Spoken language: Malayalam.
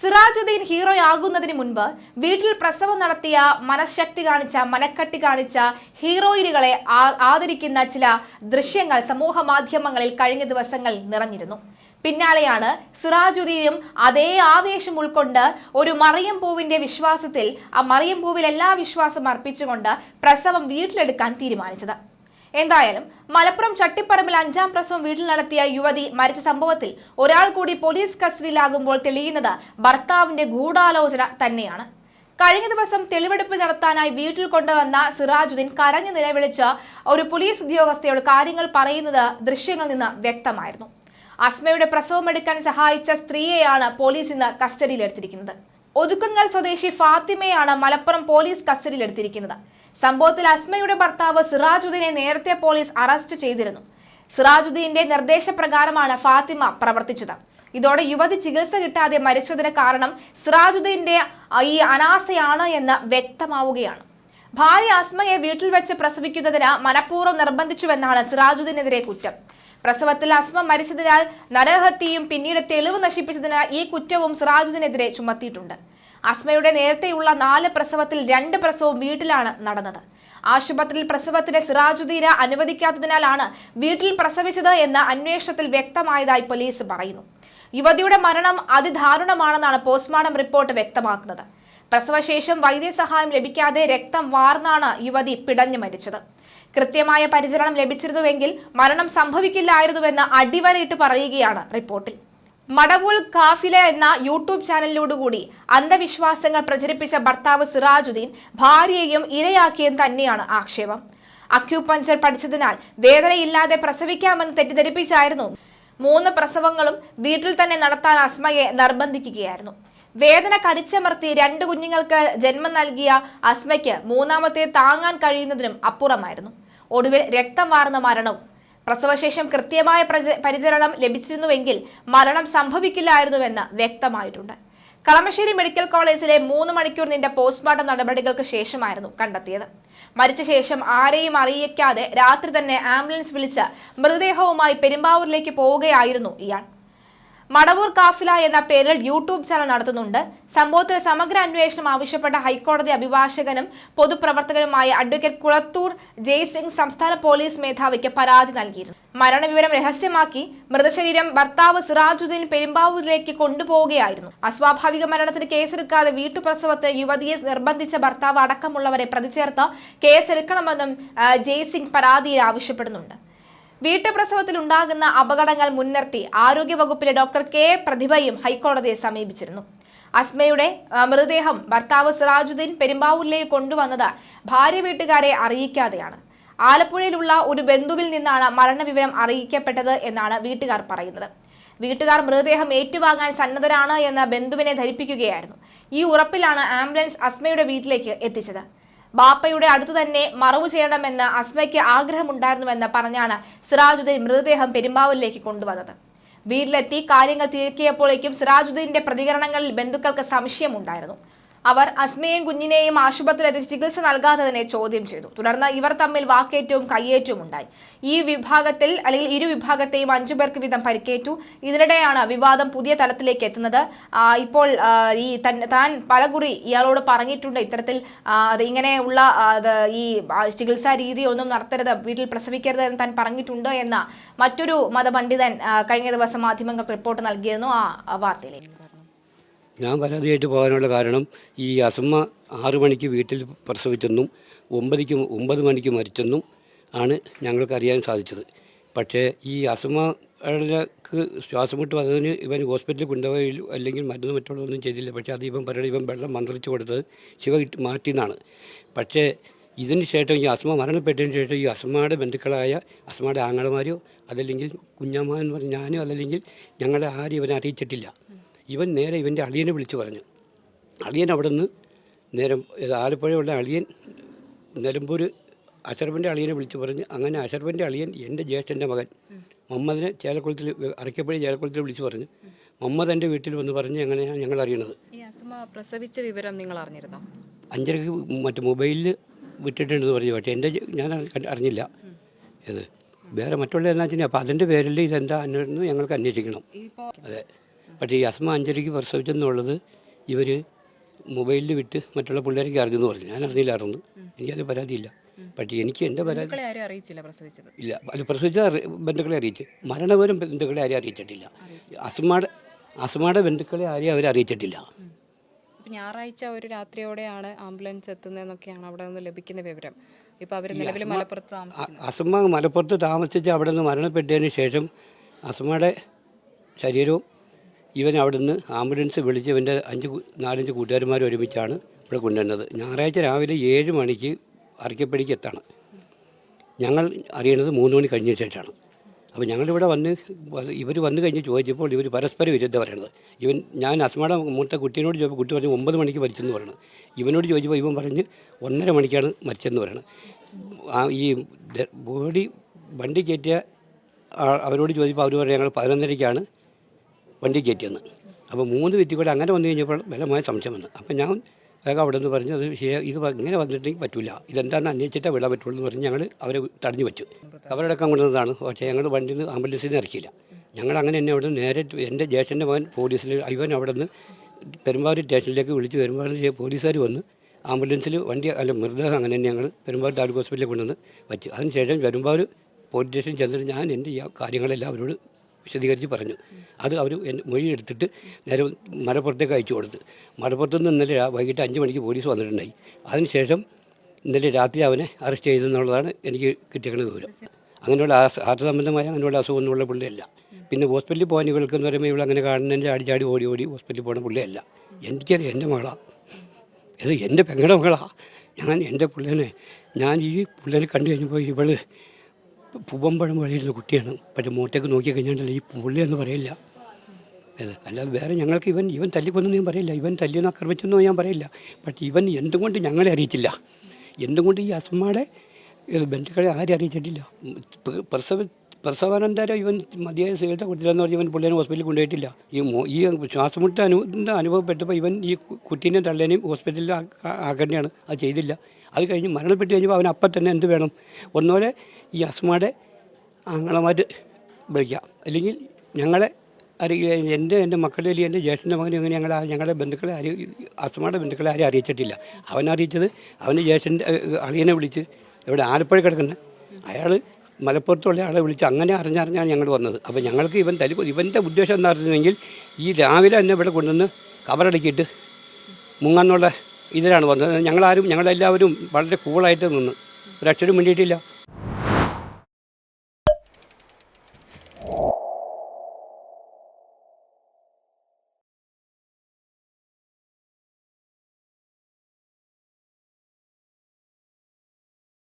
സിറാജുദ്ദീൻ ഹീറോയാകുന്നതിന് മുൻപ് വീട്ടിൽ പ്രസവം നടത്തിയ മനഃശക്തി കാണിച്ച മനക്കട്ടി കാണിച്ച ഹീറോയിനുകളെ ആദരിക്കുന്ന ചില ദൃശ്യങ്ങൾ സമൂഹ മാധ്യമങ്ങളിൽ കഴിഞ്ഞ ദിവസങ്ങൾ നിറഞ്ഞിരുന്നു. പിന്നാലെയാണ് സിറാജുദ്ദീനും അതേ ആവേശം ഉൾക്കൊണ്ട് ഒരു മറിയം പൂവിന്റെ വിശ്വാസത്തിൽ ആ മറിയം പൂവിൽ എല്ലാ വിശ്വാസം അർപ്പിച്ചുകൊണ്ട് പ്രസവം വീട്ടിലെടുക്കാൻ തീരുമാനിച്ചത്. എന്തായാലും മലപ്പുറം ചട്ടിപ്പറമ്പിൽ അഞ്ചാം പ്രസവം വീട്ടിൽ നടത്തിയ യുവതി മരിച്ച സംഭവത്തിൽ ഒരാൾ കൂടി പോലീസ് കസ്റ്റഡിയിലാകുമ്പോൾ തെളിയുന്നത് ഭർത്താവിന്റെ ഗൂഢാലോചന തന്നെയാണ്. കഴിഞ്ഞ ദിവസം തെളിവെടുപ്പ് നടത്താനായി വീട്ടിൽ കൊണ്ടുവന്ന സിറാജുദ്ദീൻ കരഞ്ഞു നിലവിളിച്ച് ഒരു പോലീസ് ഉദ്യോഗസ്ഥയോട് കാര്യങ്ങൾ പറയുന്നത് ദൃശ്യങ്ങളിൽ നിന്ന് വ്യക്തമായിരുന്നു. അസ്മയുടെ പ്രസവമെടുക്കാൻ സഹായിച്ച സ്ത്രീയെയാണ് പോലീസ് ഇന്ന് കസ്റ്റഡിയിലെടുത്തിരിക്കുന്നത്. ഒതുക്കുങ്ങൽ സ്വദേശി ഫാത്തിമയാണ് മലപ്പുറം പോലീസ് കസ്റ്റഡിയിലെടുത്തിരിക്കുന്നത്. സംഭവത്തിൽ അസ്മയുടെ ഭർത്താവ് സിറാജുദ്ദീനെ നേരത്തെ പോലീസ് അറസ്റ്റ് ചെയ്തിരുന്നു. സിറാജുദ്ദീന്റെ നിർദ്ദേശപ്രകാരമാണ് ഫാത്തിമ പ്രവർത്തിച്ചത്. ഇതോടെ യുവതി ചികിത്സ കിട്ടാതെ മരിച്ചതിന് കാരണം സിറാജുദ്ദീന്റെ ഈ അനാസ്ഥയാണ് എന്ന് വ്യക്തമാവുകയാണ്. ഭാര്യ അസ്മയെ വീട്ടിൽ വെച്ച് പ്രസവിക്കുന്നതിന് മനഃപൂർവം നിർബന്ധിച്ചുവെന്നാണ് സിറാജുദ്ദീനെതിരെ കുറ്റം. പ്രസവത്തിൽ അസ്മ മരിച്ചതിനാൽ നരഹത്യയും പിന്നീട് തെളിവ് നശിപ്പിച്ചതിന് ഈ കുറ്റവും സിറാജുദ്ദീനെതിരെ ചുമത്തിയിട്ടുണ്ട്. അസ്മയുടെ നേരത്തെയുള്ള നാല് പ്രസവത്തിൽ രണ്ട് പ്രസവം വീട്ടിലാണ് നടന്നത്. ആശുപത്രിയിൽ പ്രസവത്തിന് സിറാജുദ്ദീന അനുവദിക്കാത്തതിനാലാണ് വീട്ടിൽ പ്രസവിച്ചത് എന്ന് അന്വേഷണത്തിൽ വ്യക്തമായതായി പോലീസ് പറയുന്നു. യുവതിയുടെ മരണം അതിദാരുണമാണെന്നാണ് പോസ്റ്റ്മോർട്ടം റിപ്പോർട്ട് വ്യക്തമാക്കുന്നത്. പ്രസവശേഷം വൈദ്യസഹായം ലഭിക്കാതെ രക്തം വാർന്നാണ് യുവതി പിടഞ്ഞു മരിച്ചത്. കൃത്യമായ പരിചരണം ലഭിച്ചിരുന്നുവെങ്കിൽ മരണം സംഭവിക്കില്ലായിരുന്നുവെന്ന് അടിവരയിട്ട് പറയുകയാണ് റിപ്പോർട്ടിൽ. മടവൂൽ കാഫില എന്ന യൂട്യൂബ് ചാനലിലൂടുകൂടി അന്ധവിശ്വാസങ്ങൾ പ്രചരിപ്പിച്ച ഭർത്താവ് സിറാജുദ്ദീൻ ഭാര്യയെയും ഇരയാക്കിയും തന്നെയാണ് ആക്ഷേപം. അക്യൂപഞ്ചർ പഠിച്ചതിനാൽ വേദനയില്ലാതെ പ്രസവിക്കാമെന്ന് തെറ്റിദ്ധരിപ്പിച്ചായിരുന്നു. മൂന്ന് പ്രസവങ്ങളും വീട്ടിൽ തന്നെ നടത്താൻ അസ്മയെ നിർബന്ധിക്കുകയായിരുന്നു. വേദന കടിച്ചമർത്തി രണ്ട് കുഞ്ഞുങ്ങൾക്ക് ജന്മം നൽകിയ അസ്മയ്ക്ക് മൂന്നാമത്തെ താങ്ങാൻ കഴിയുന്നതിനും അപ്പുറമായിരുന്നു. ഒടുവിൽ രക്തം വാർന്ന മരണവും പ്രസവശേഷം കൃത്യമായ പരിചരണം ലഭിച്ചിരുന്നുവെങ്കിൽ മരണം സംഭവിക്കില്ലായിരുന്നുവെന്ന് വ്യക്തമായിട്ടുണ്ട്. കളമശ്ശേരി മെഡിക്കൽ കോളേജിലെ മൂന്ന് മണിക്കൂർ നീണ്ട പോസ്റ്റ്മോർട്ടം നടപടികൾക്ക് ശേഷമായിരുന്നു കണ്ടെത്തിയത്. മരിച്ച ശേഷം ആരെയും അറിയിക്കാതെ രാത്രി തന്നെ ആംബുലൻസ് വിളിച്ച് മൃതദേഹവുമായി പെരുമ്പാവൂരിലേക്ക് പോവുകയായിരുന്നു ഇയാൾ. മടവൂർ കാഫില എന്ന പേരിൽ യൂട്യൂബ് ചാനൽ നടത്തുന്നുണ്ട്. സംഭവത്തിൽ സമഗ്ര അന്വേഷണം ആവശ്യപ്പെട്ട ഹൈക്കോടതി അഭിഭാഷകനും പൊതുപ്രവർത്തകനുമായ അഡ്വക്കേറ്റ് കുളത്തൂർ ജയ്സിംഗ് സംസ്ഥാന പോലീസ് മേധാവിക്ക് പരാതി നൽകിയിരുന്നു. മരണവിവരം രഹസ്യമാക്കി മൃതശരീരം ഭർത്താവ് സിറാജുദ്ദീൻ പെരുമ്പാവൂരിലേക്ക് കൊണ്ടുപോവുകയായിരുന്നു. അസ്വാഭാവിക മരണത്തിന് കേസെടുക്കാതെ വീട്ടുപ്രസവത്തിന് യുവതിയെ നിർബന്ധിച്ച ഭർത്താവ് അടക്കമുള്ളവരെ പ്രതിചേർത്ത് കേസെടുക്കണമെന്നും ജയ്സിംഗ് പരാതിയിൽ ആവശ്യപ്പെടുന്നുണ്ട്. വീട്ടുപ്രസവത്തിൽ ഉണ്ടാകുന്ന അപകടങ്ങൾ മുൻനിർത്തി ആരോഗ്യവകുപ്പിലെ ഡോക്ടർ കെ പ്രതിഭയും ഹൈക്കോടതിയെ സമീപിച്ചിരുന്നു. അസ്മയുടെ മൃതദേഹം ഭർത്താവ് സിറാജുദ്ദീൻ പെരുമ്പാവൂരിലേക്ക് കൊണ്ടുവന്നത് ഭാര്യ വീട്ടുകാരെ അറിയിക്കാതെയാണ്. ആലപ്പുഴയിലുള്ള ഒരു ബന്ധുവിൽ നിന്നാണ് മരണവിവരം അറിയിക്കപ്പെട്ടത് എന്നാണ് വീട്ടുകാർ പറയുന്നത്. വീട്ടുകാർ മൃതദേഹം ഏറ്റുവാങ്ങാൻ സന്നദ്ധരാണ് എന്ന് ബന്ധുവിനെ ധരിപ്പിക്കുകയായിരുന്നു. ഈ ഉറപ്പിലാണ് ആംബുലൻസ് അസ്മയുടെ വീട്ടിലേക്ക് എത്തിച്ചത്. ബാപ്പയുടെ അടുത്തു തന്നെ മറവു ചെയ്യണമെന്ന് അസ്മയ്ക്ക് ആഗ്രഹമുണ്ടായിരുന്നുവെന്ന് പറഞ്ഞാണ് സിറാജുദ്ദീൻ മൃതദേഹം പെരുമ്പാവൂരിലേക്ക് കൊണ്ടുവന്നത്. വീട്ടിലെത്തി കാര്യങ്ങൾ തീർക്കിയപ്പോഴേക്കും സിറാജുദ്ദീന്റെ പ്രതികരണങ്ങളിൽ ബന്ധുക്കൾക്ക് സംശയമുണ്ടായിരുന്നു. അവർ അസ്മയെയും കുഞ്ഞിനെയും ആശുപത്രിയിലെത്തി ചികിത്സ നൽകാത്തതിനെ ചോദ്യം ചെയ്തു. തുടർന്ന് ഇവർ തമ്മിൽ വാക്കേറ്റവും കയ്യേറ്റവും ഉണ്ടായി. ഈ വിഭാഗത്തിൽ അല്ലെങ്കിൽ ഇരു വിഭാഗത്തെയും അഞ്ചു പേർക്ക് വീതം പരിക്കേറ്റു. ഇതിനിടെയാണ് വിവാദം പുതിയ തലത്തിലേക്ക് എത്തുന്നത്. ഇപ്പോൾ ഈ തൻ പലകുറി ഇയാളോട് പറഞ്ഞിട്ടുണ്ട് ഇത്തരത്തിൽ അത് ഇങ്ങനെയുള്ള ഈ ചികിത്സാ രീതി ഒന്നും നടത്തരുത് വീട്ടിൽ പ്രസവിക്കരുത് എന്ന് താൻ പറഞ്ഞിട്ടുണ്ട് എന്ന മറ്റൊരു മതപണ്ഡിതൻ കഴിഞ്ഞ ദിവസം മാധ്യമങ്ങൾക്ക് റിപ്പോർട്ട് നൽകിയിരുന്നു ആ വാർത്തയിലേക്ക്. ഞാൻ പരാതിയായിട്ട് പോകാനുള്ള കാരണം ഈ അസമ്മ ആറു മണിക്ക് വീട്ടിൽ പ്രസവിച്ചെന്നും ഒമ്പതിക്ക് ഒമ്പത് മണിക്ക് മരിച്ചെന്നും ആണ് ഞങ്ങൾക്ക് അറിയാൻ സാധിച്ചത്. പക്ഷേ ഈ അസമ്മക്ക് ശ്വാസം മുട്ട് വന്നതിന് ഇവൻ ഹോസ്പിറ്റലിൽ കൊണ്ടുപോയി അല്ലെങ്കിൽ മരുന്ന് മറ്റുള്ളതൊന്നും ചെയ്തില്ല. പക്ഷേ അത് ഇവൻ പറയുന്നത് ഇവൻ വെള്ളം മന്ത്രിച്ചു കൊടുത്തത് ശിവ ഇട്ട് മാറ്റിയെന്നാണ്. പക്ഷേ ഇതിന് ശേഷം ഈ അസ്മ മരണപ്പെട്ടതിന് ശേഷം ഈ അസ്മയുടെ ബന്ധുക്കളായ അസ്മയുടെ ആങ്ങളമാരോ അതല്ലെങ്കിൽ കുഞ്ഞമ്മ എന്ന് പറഞ്ഞ ഞാനോ അതല്ലെങ്കിൽ ഞങ്ങളെ ആരും ഇവനെ അറിയിച്ചിട്ടില്ല. ഇവൻ നേരെ ഇവന്റെ അളിയനെ വിളിച്ചു പറഞ്ഞു. അളിയൻ അവിടെ നിന്ന് നേരം ആലപ്പുഴയുള്ള അളിയൻ നിലമ്പൂർ അഷറഫിന്റെ അളിയനെ വിളിച്ചു പറഞ്ഞ് അങ്ങനെ അഷറഫിന്റെ അളിയൻ എന്റെ ജ്യേഷ്ഠന്റെ മകൻ മുഹമ്മദിനെ ചേലക്കുളത്തിൽ അരക്കപ്പഴി ചേലക്കുളത്തിൽ വിളിച്ചു പറഞ്ഞു മുഹമ്മദ് എന്റെ വീട്ടിൽ വന്ന് പറഞ്ഞ് അങ്ങനെയാണ് ഞങ്ങൾ അറിയണത്. പ്രസവിച്ച വിവരം നിങ്ങൾ അറിഞ്ഞിരുന്നോ? അഞ്ചരക്ക് മറ്റേ മൊബൈലിൽ വിട്ടിട്ടുണ്ടെന്ന് പറഞ്ഞു പക്ഷേ എന്റെ ഞാൻ അറിഞ്ഞില്ല. ഇത് വേറെ മറ്റുള്ള എന്നാ വെച്ചാൽ അപ്പോൾ അതിന്റെ പേരിൽ ഇതെന്താ അന്വേഷണം ഞങ്ങൾക്ക് അന്വേഷിക്കണം. അതെ. പക്ഷേ ഈ അസ്മ അഞ്ചരയ്ക്ക് പ്രസവിച്ചെന്നുള്ളത് ഇവർ മൊബൈലിൽ വിട്ട് മറ്റുള്ള പിള്ളേരൊക്കെ അറിഞ്ഞെന്ന് പറഞ്ഞു. ഞാൻ അറിഞ്ഞില്ലായിരുന്നു. എനിക്കത് പരാതിയില്ല. പക്ഷേ എനിക്ക് എന്റെ പരാതി ഇല്ല. അത് പ്രസവിച്ച ബന്ധുക്കളെ അറിയിച്ചു. മരണവിവരം ബന്ധുക്കളെ ആരെയും അറിയിച്ചിട്ടില്ല. അസ്മയുടെ അസ്മയുടെ ബന്ധുക്കളെ ആരെയും അവരറിയിച്ചിട്ടില്ല അറിയിച്ചിട്ടില്ല. ഞായറാഴ്ച ഒരു രാത്രിയോടെയാണ് ആംബുലൻസ് എത്തുന്നതെന്നൊക്കെയാണ് അവിടെ നിന്ന് ലഭിക്കുന്ന വിവരം. ഇപ്പം അവർ നിലവിൽ മലപ്പുറത്ത് അസ്മ മലപ്പുറത്ത് താമസിച്ച് അവിടെ നിന്ന് മരണപ്പെട്ടതിന് ശേഷം അസ്മയുടെ ശരീരവും ഇവൻ അവിടെ നിന്ന് ആംബുലൻസ് വിളിച്ച് ഇവന്റെ അഞ്ച് നാലഞ്ച് കൂട്ടുകാരന്മാർ ഒരുമിച്ചാണ് ഇവിടെ കൊണ്ടുവന്നത്. ഞായറാഴ്ച രാവിലെ ഏഴ് മണിക്ക് അറക്കപ്പടിക്ക് എത്തണം. ഞങ്ങൾ അറിയണത് മൂന്ന് മണി കഴിഞ്ഞ ശേഷമാണ്. അപ്പോൾ ഞങ്ങളിവിടെ വന്ന് ഇവർ വന്നു കഴിഞ്ഞ് ചോദിച്ചപ്പോൾ ഇവർ പരസ്പര വിരുദ്ധ പറയണത്. ഇവൻ ഞാൻ അസ്മയുടെ മൂത്ത കുട്ടീനോട് ചോദിച്ചപ്പോൾ കുട്ടി പറഞ്ഞു ഒമ്പത് മണിക്ക് മരിച്ചെന്ന് പറയണത്. ഇവനോട് ചോദിച്ചപ്പോൾ ഇവൻ പറഞ്ഞ് ഒന്നര മണിക്കാണ് മരിച്ചെന്ന് പറയണത്. ആ ഈ ബോഡി വണ്ടി കയറ്റിയ അവരോട് ചോദിച്ചപ്പോൾ അവർ പറഞ്ഞു ഞങ്ങൾ പതിനൊന്നരയ്ക്കാണ് വണ്ടി കയറ്റിയെന്ന്. അപ്പോൾ മൂന്ന് വ്യക്തി കൂടെ അങ്ങനെ വന്നു കഴിഞ്ഞപ്പോൾ ബലമായ സംശയം വന്നു. അപ്പോൾ ഞാൻ വേഗം അവിടെ നിന്ന് പറഞ്ഞു അത് ഇത് ഇങ്ങനെ വന്നിട്ടെങ്കിൽ പറ്റില്ല ഇതെന്താണെന്ന് അന്വേഷിച്ചിട്ടേ വിടാൻ പറ്റുള്ളൂ എന്ന് പറഞ്ഞ് ഞങ്ങൾ അവരെ തടഞ്ഞു വെച്ചു. അവരടക്കം കൊണ്ടുവന്നതാണ്. പക്ഷേ ഞങ്ങൾ വണ്ടിയിൽ നിന്ന് ആംബുലൻസിൽ നിന്ന് ഇറക്കിയില്ല. ഞങ്ങൾ അങ്ങനെ തന്നെ അവിടെ നേരെ എന്റെ ജ്യേഷ്ഠന്റെ മകൻ പോലീസിൽ ഇവൻ അവിടെ നിന്ന് പെരുമ്പാവൂർ സ്റ്റേഷനിലേക്ക് വിളിച്ച് പെരുമ്പാവൂർ പോലീസുകാർ വന്ന് ആംബുലൻസിൽ വണ്ടി അല്ല മൃതദേഹം അങ്ങനെ തന്നെ ഞങ്ങൾ പെരുമ്പാവൂർ താലൂക്ക് ഹോസ്പിറ്റലിൽ കൊണ്ടുവന്ന് വെച്ചു. അതിനുശേഷം പെരുമ്പാവൂർ പോലീസ് സ്റ്റേഷൻ ചെന്നിട്ട് ഞാൻ എന്റെ കാര്യങ്ങളെല്ലാം അവരോട് വിശദീകരിച്ച് പറഞ്ഞു. അത് അവർ മൊഴി എടുത്തിട്ട് നേരെ മലപ്പുറത്തേക്ക് അയച്ചു കൊടുത്ത്. മലപ്പുറത്ത് നിന്ന് ഇന്നലെ വൈകിട്ട് അഞ്ച് മണിക്ക് പോലീസ് വന്നിട്ടുണ്ടായി. അതിനുശേഷം ഇന്നലെ രാത്രി അവനെ അറസ്റ്റ് ചെയ്തെന്നുള്ളതാണ് എനിക്ക് കിട്ടിയ വിവരം. അങ്ങനെയുള്ള ആർത്ത ഹാർട്ട് സംബന്ധമായ അങ്ങനെയുള്ള അസുഖമൊന്നുമുള്ള പുള്ളിയല്ല. പിന്നെ ഹോസ്പിറ്റലിൽ പോകാൻ ഇവൾക്ക് എന്ന് പറയുമ്പോൾ ഇവൾ അങ്ങനെ കാണുന്നതിന്റെ ചാടി ചാടി ഓടി ഓടി ഹോസ്പിറ്റലിൽ പോകുന്ന പുള്ളിയല്ല. എനിക്കറിയാം എന്റെ മകളാണ് ഇത് എന്റെ പെങ്ങളുടെ മകളാണ് ഞാൻ എന്റെ പിള്ളേനെ ഞാൻ ഈ പിള്ളേനെ കണ്ടു കഴിഞ്ഞപ്പോൾ ഇവൾ പൂവമ്പഴം വഴിയിരുന്ന കുട്ടിയാണ്. പക്ഷെ മോട്ടേക്ക് നോക്കി കഴിഞ്ഞാൽ ഈ പുള്ളി എന്ന് പറയില്ല. അല്ല അല്ലാതെ വേറെ ഞങ്ങൾക്ക് ഇവൻ ഇവൻ തല്ലിക്കൊന്നും ഞാൻ പറയില്ല. ഇവൻ തല്ലിയെന്ന് ആക്രമിച്ചെന്നോ ഞാൻ പറയില്ല. പക്ഷേ ഇവൻ എന്തുകൊണ്ട് ഞങ്ങളെ അറിയിച്ചില്ല? എന്തുകൊണ്ട് ഈ അസമ്മയുടെ ബന്ധുക്കളെ ആരും അറിയിച്ചിട്ടില്ല? പ്രസവ പ്രസവാനന്തരം ഇവൻ മതിയായ ചികിത്സ കൊടുത്തില്ലെന്ന് പറഞ്ഞ് ഇവൻ പുള്ളിനെ ഹോസ്പിറ്റലിൽ കൊണ്ടുപോയിട്ടില്ല. ഈ ഈ ശ്വാസമുട്ട് അനു ഇത് അനുഭവപ്പെട്ടപ്പോൾ ഇവൻ ഈ കുട്ടീനെ തള്ളേനെയും ഹോസ്പിറ്റലിൽ ആക്കേണ്ടതാണ് അത് ചെയ്തില്ല. അത് കഴിഞ്ഞ് മരണപ്പെട്ട് കഴിഞ്ഞപ്പോൾ അവൻ അപ്പം തന്നെ എന്ത് വേണം? ഒന്നുപോലെ ഈ അസ്മയുടെ ആങ്ങളമാർ വിളിക്കാം. അല്ലെങ്കിൽ ഞങ്ങളെ അറിയ എന്റെ എന്റെ മക്കളുടെ അല്ലെങ്കിൽ എന്റെ ജ്യേഷ്ഠന്റെ മകനും അങ്ങനെ ഞങ്ങളെ ഞങ്ങളുടെ ബന്ധുക്കളെ ആരും അസ്മയുടെ ബന്ധുക്കളെ ആരും അറിയിച്ചിട്ടില്ല. അവൻ അറിയിച്ചത് അവന്റെ ജ്യേഷ്ഠന്റെ അളിയനെ വിളിച്ച് ഇവിടെ ആലപ്പുഴ കിടക്കുന്ന അയാൾ മലപ്പുറത്തുള്ള ആളെ വിളിച്ച് അങ്ങനെ അറിഞ്ഞറിഞ്ഞാണ് ഞങ്ങൾ വന്നത്. അപ്പോൾ ഞങ്ങൾക്ക് ഇവൻ തലി ഇവന്റെ ഉദ്ദേശം എന്താ പറഞ്ഞെങ്കിൽ ഈ രാവിലെ തന്നെ ഇവിടെ കൊണ്ടുവന്ന് കവറടക്കിയിട്ട് മുങ്ങാന്നുള്ള ഇതിലാണ് വന്നത്. ഞങ്ങളാരും ഞങ്ങളെല്ലാവരും വളരെ കൂളായിട്ട് നിന്ന്. ഒരക്ഷരം വേണ്ടിയിട്ടില്ല